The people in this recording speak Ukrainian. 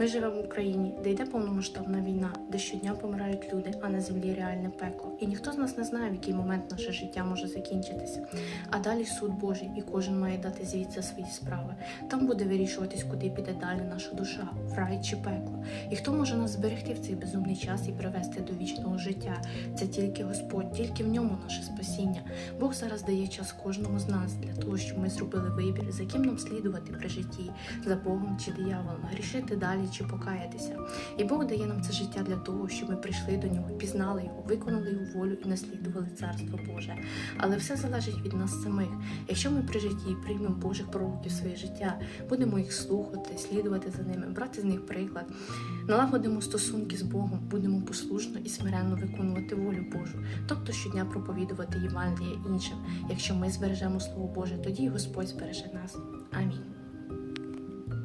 Ми живемо в Україні, де йде повномасштабна війна, де щодня помирають люди, а на землі реальне пекло. І ніхто з нас не знає, в який момент наше життя може закінчитися. А далі суд Божий, і кожен має дати звіт за свої справи. Там буде вирішуватись, куди піде далі наша душа, в рай чи пекло. І хто може нас зберегти в цей безумний час і привести до вічного життя? Це тільки Господь, тільки в ньому наше спасіння. Бог зараз дає час кожному з нас для того, щоб ми зробили вибір, за ким нам слідувати при житті, за Богом чи дияволом, грішити далі чи покаятися. І Бог дає нам це життя для того, щоб ми прийшли до нього, пізнали його, виконали його волю і наслідували царство Боже. Але все залежить від нас самих. Якщо ми при житті приймемо Божих пророків своє життя, будемо їх слухати, слідувати за ними, брати з них приклад, налагодимо стосунки з Богом, будемо послушно і смиренно виконувати волю Божу, тобто щодня проповідувати Євангеліє іншим. Якщо ми збережемо Слово Боже, тоді Господь збереже нас. Амінь.